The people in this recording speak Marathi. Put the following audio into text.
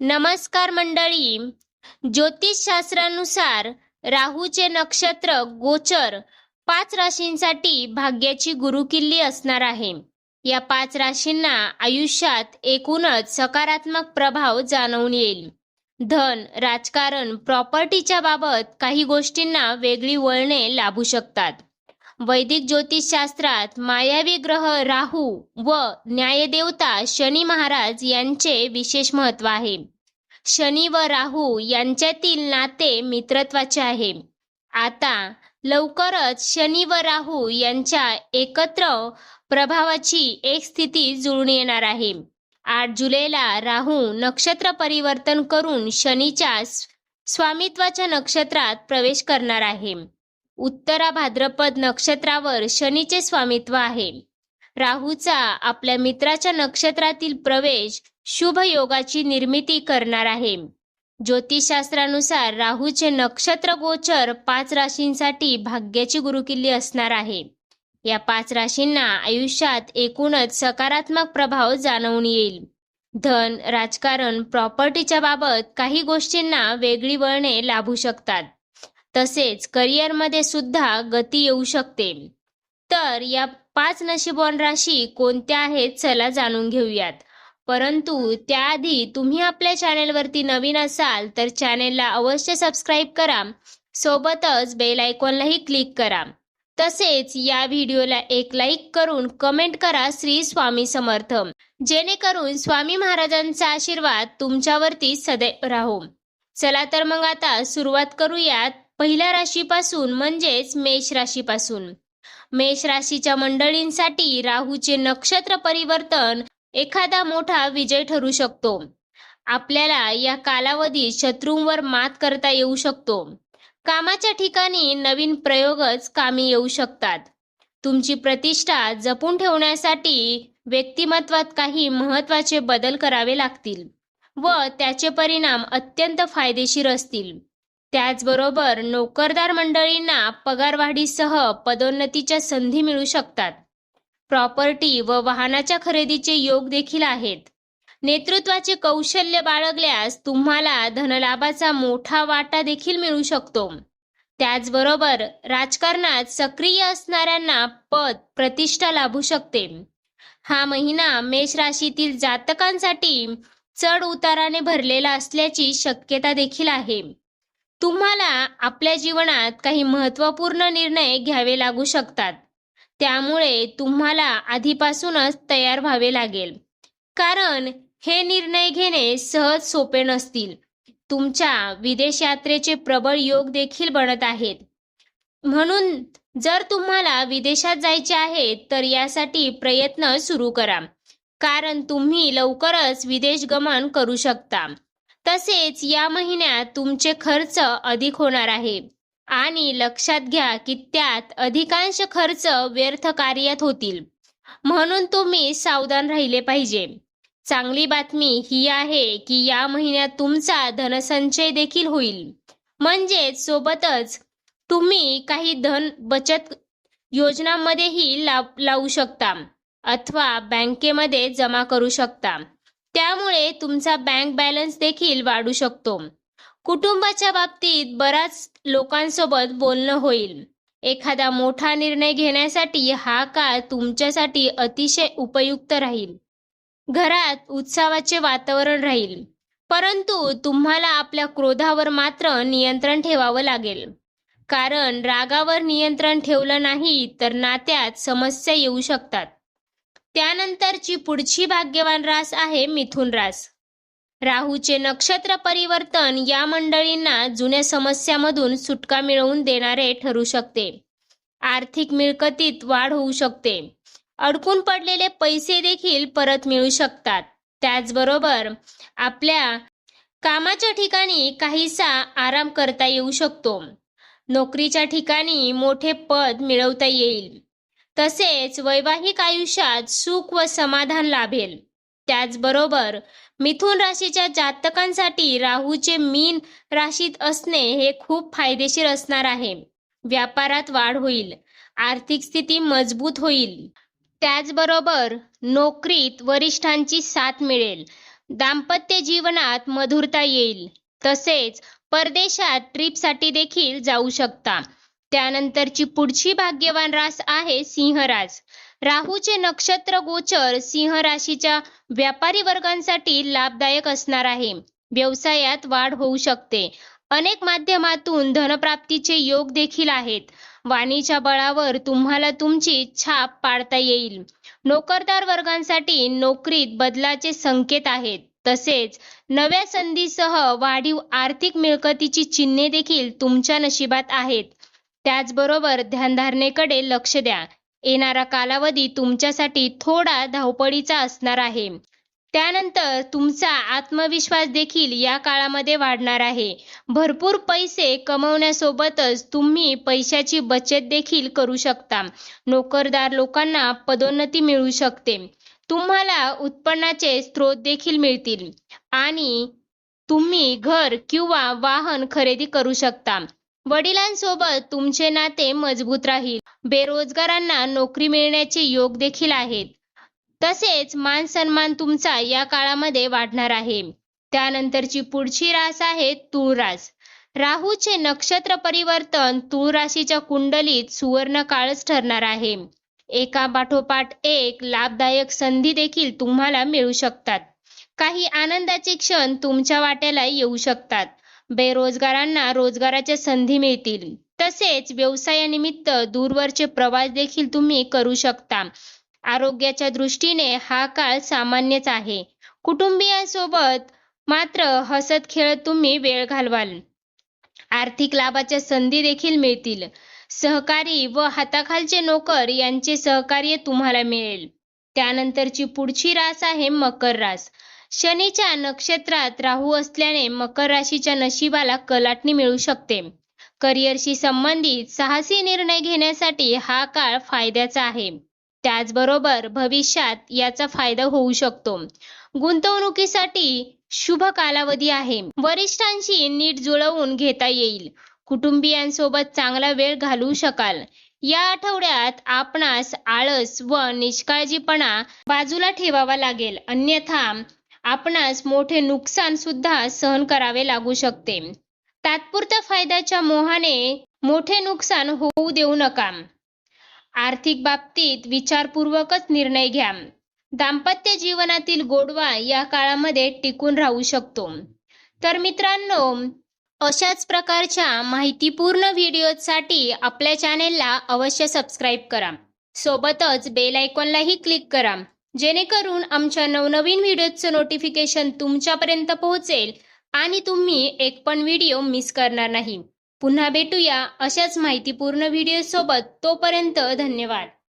नमस्कार मंडळी. ज्योतिषशास्त्रानुसार राहूचे नक्षत्र गोचर पाच राशींसाठी भाग्याची गुरुकिल्ली असणार आहे. या पाच राशींना आयुष्यात एकूणच सकारात्मक प्रभाव जाणवून येईल. धन राजकारण प्रॉपर्टीच्या बाबत काही गोष्टींना वेगळी वळणे लाभू शकतात. वैदिक ज्योतिषशास्त्रात मायावी ग्रह राहू व न्यायदेवता शनी महाराज यांचे विशेष महत्त्व आहे. शनी व राहू यांच्यातील नाते मित्रत्वाचे आहे. आता लवकरच शनी व राहू यांच्या एकत्र प्रभावाची एक स्थिती जुळून येणार आहे. आठ जुलैला राहू नक्षत्र परिवर्तन करून शनीच्या स्वामित्वाच्या नक्षत्रात प्रवेश करणार आहे. उत्तरा भाद्रपद नक्षत्रावर शनीचे स्वामित्व आहे. राहूचा आपल्या मित्राच्या नक्षत्रातील प्रवेश शुभ योगाची निर्मिती करणार आहे. ज्योतिषशास्त्रानुसार राहूचे नक्षत्र गोचर पाच राशींसाठी भाग्याची गुरुकिल्ली असणार आहे. या पाच राशींना आयुष्यात एकूणच सकारात्मक प्रभाव जाणवून येईल. धन राजकारण प्रॉपर्टीच्या बाबत काही गोष्टींना वेगळी वळणे लाभू शकतात. तसेच करिअरमध्ये सुद्धा गती येऊ शकते. तर या पाच नशीबवान राशी कोणत्या आहेत चला जाणून घेऊयात. परंतु त्याआधी तुम्ही आपल्या चॅनेलवरती नवीन असाल तर चॅनेलला अवश्य सबस्क्राईब करा. सोबतच बेल आयकॉनलाही क्लिक करा. तसेच या व्हिडिओला एक लाईक करून कमेंट करा श्री स्वामी समर्थ. जेणेकरून स्वामी महाराजांचा आशीर्वाद तुमच्यावरती सदैव राहो. चला तर मग आता सुरुवात करूयात. पहिल्या राशीपासून म्हणजेच मेष राशीपासून. मेष राशीच्या मंडळींसाठी राहूचे नक्षत्र परिवर्तन एखादा मोठा विजय ठरू शकतो. आपल्याला या कालावधीत शत्रूंवर मात करता येऊ शकतो. कामाच्या ठिकाणी नवीन प्रयोगच कामी येऊ शकतात. तुमची प्रतिष्ठा जपून ठेवण्यासाठी व्यक्तिमत्वात काही महत्त्वाचे बदल करावे लागतील व त्याचे परिणाम अत्यंत फायदेशीर असतील. त्याचबरोबर नोकरदार मंडळींना पगारवाढीसह पदोन्नतीच्या संधी मिळू शकतात. प्रॉपर्टी व वाहनाच्या खरेदीचे योग देखील आहेत. नेतृत्वाचे कौशल्य बाळगल्यास तुम्हाला धनलाभाचा मोठा वाटा देखील मिळू शकतो. त्याचबरोबर राजकारणात सक्रिय असणाऱ्यांना पद प्रतिष्ठा लाभू शकते. हा महिना मेष राशीतील जातकांसाठी चढ उताराने भरलेला असल्याची शक्यता देखील आहे. तुम्हाला आपल्या जीवनात काही महत्त्वपूर्ण निर्णय घ्यावे लागू शकतात. त्यामुळे तुम्हाला आधीपासूनच तयार व्हावे लागेल. कारण हे निर्णय घेणे सहज सोपे नसतील. तुमच्या विदेश यात्रेचे प्रबळ योग देखील बनत आहेत. म्हणून जर तुम्हाला विदेशात जायचे आहे तर यासाठी प्रयत्न सुरू करा. कारण तुम्ही लवकरच विदेश गमन करू शकता. तसेच या महिन्यात तुमचे खर्च अधिक होणार आहे. आणि लक्षात घ्या की त्यात अधिकांश खर्च व्यर्थ कार्यात होतील. म्हणून तुम्ही सावधान राहिले पाहिजे. चांगली बातमी ही आहे की या महिन्यात तुमचा धनसंचय देखील होईल. म्हणजेच सोबतच तुम्ही काही धन बचत योजनांमध्येही लाव लावू शकता. अथवा बँकेमध्ये जमा करू शकता. त्यामुळे तुमचा बँक बॅलन्स देखील वाढू शकतो. कुटुंबाच्या बाबतीत बराच लोकांसोबत बोलणं होईल. एखादा मोठा निर्णय घेण्यासाठी हा काळ तुमच्यासाठी अतिशय उपयुक्त राहील. घरात उत्सवाचे वातावरण राहील. परंतु तुम्हाला आपल्या क्रोधावर मात्र नियंत्रण ठेवावं लागेल. कारण रागावर नियंत्रण ठेवलं नाही तर नात्यात समस्या येऊ शकतात. त्यानंतरची पुढची भाग्यवान रास आहे मिथुन रास. राहूचे नक्षत्र परिवर्तन या मंडळींना जुन्या समस्यामधून सुटका मिळवून देणारे ठरू शकते. आर्थिक मिळकतीत वाढ होऊ शकते. अडकून पडलेले पैसे देखील परत मिळू शकतात. त्याचबरोबर आपल्या कामाच्या ठिकाणी काहीसा आराम करता येऊ शकतो. नोकरीच्या ठिकाणी मोठे पद मिळवता येईल. तसेच वैवाहिक आयुष्यात सुख व समाधान लाभेल. त्याचबरोबर मिथुन राशीच्या जातकांसाठी राहूचे मीन राशीत असणे हे खूप फायदेशीर असणार आहे. व्यापारात वाढ होईल. आर्थिक स्थिती मजबूत होईल. त्याचबरोबर नोकरीत वरिष्ठांची साथ मिळेल. दाम्पत्य जीवनात मधुरता येईल. तसेच परदेशात ट्रिपसाठी देखील जाऊ शकता. त्यानंतरची पुढची भाग्यवान रास आहे सिंहराज. राहूचे नक्षत्र गोचर सिंह राशीच्या व्यापारी वर्गांसाठी लाभदायक असणार आहे. व्यवसायात वाढ होऊ शकते. अनेक माध्यमातून धनप्राप्तीचे योग देखील आहेत. वाणीच्या बळावर तुम्हाला तुमची छाप पाडता येईल. नोकरदार वर्गांसाठी नोकरीत बदलाचे संकेत आहेत. तसेच नव्या संधीसह वाढीव आर्थिक मिळकतीची चिन्हे देखील तुमच्या नशिबात आहेत. त्याचबरोबर ध्यानधारणेकडे लक्ष द्या. येणारा कालावधी तुमच्यासाठी थोडा धावपळीचा असणार आहे. त्यानंतर तुमचा आत्मविश्वास देखील या काळामध्ये वाढणार आहे. भरपूर पैसे कमवण्यासोबतच तुम्ही पैशाची बचत देखील करू शकता. नोकरदार लोकांना पदोन्नती मिळू शकते. तुम्हाला उत्पन्नाचे स्रोत देखील मिळतील. आणि तुम्ही घर किंवा वाहन खरेदी करू शकता. वडिलांसोबत तुमचे नाते मजबूत राहील. बेरोजगारांना नोकरी मिळण्याचे योग देखील आहेत. तसेच मान सन्मान तुमचा या काळामध्ये वाढणार आहे. त्यानंतरची पुढची रास आहे तूळ रास राहूचे नक्षत्र परिवर्तन तूळ राशीच्या कुंडलीत सुवर्ण काळच ठरणार आहे. एका पाठोपाठ एक लाभदायक संधी देखील तुम्हाला मिळू शकतात. काही आनंदाचे क्षण तुमच्या वाट्याला येऊ शकतात. बेरोजगारांना रोजगाराच्या संधी मिळतील. तसेच व्यवसायानिमित्त दूरवरचे प्रवास देखील तुम्ही करू शकता. आरोग्याच्या दृष्टीने हा काळ सामान्यच आहे. कुटुंबियांसोबत मात्र हसत खेळत तुम्ही वेळ घालवाल. आर्थिक लाभाच्या संधी देखील मिळतील. सहकारी व हाताखालचे नोकर यांचे सहकार्य तुम्हाला मिळेल. त्यानंतरची पुढची रास आहे मकर रास. शनीच्या नक्षत्रात राहू असल्याने मकर राशीच्या नशिबाला कलाटणी मिळू शकते. करिअरशी संबंधित साहसी निर्णय घेण्यासाठी हा काळ फायद्याचा आहे. त्याचबरोबर भविष्यात याचा फायदा होऊ शकतो. गुंतवणुकीसाठी शुभ कालावधी आहे. वरिष्ठांशी नीट जुळवून घेता येईल. कुटुंबियांसोबत चांगला वेळ घालवू शकाल. या आठवड्यात आपणास आळस व निष्काळजीपणा बाजूला ठेवावा लागेल. अन्यथा आपणास मोठे नुकसान सुद्धा सहन करावे लागू शकते. तात्पुरत्या फायद्याच्या मोहाने मोठे नुकसान होऊ देऊ नका. आर्थिक बाबतीत विचारपूर्वकच निर्णय घ्या. दाम्पत्य जीवनातील गोडवा या काळामध्ये टिकून राहू शकतो. तर मित्रांनो अशाच प्रकारच्या माहितीपूर्ण व्हिडिओसाठी आपल्या चॅनेलला अवश्य सबस्क्राईब करा. सोबतच बेल आयकॉनलाही क्लिक करा. जेणेकरून आमच्या नवनवीन व्हिडिओचं नोटिफिकेशन तुमच्यापर्यंत पोहोचेल आणि तुम्ही एक पण व्हिडिओ मिस करणार नाही. पुन्हा भेटूया अशाच माहितीपूर्ण व्हिडिओसोबत. तोपर्यंत धन्यवाद.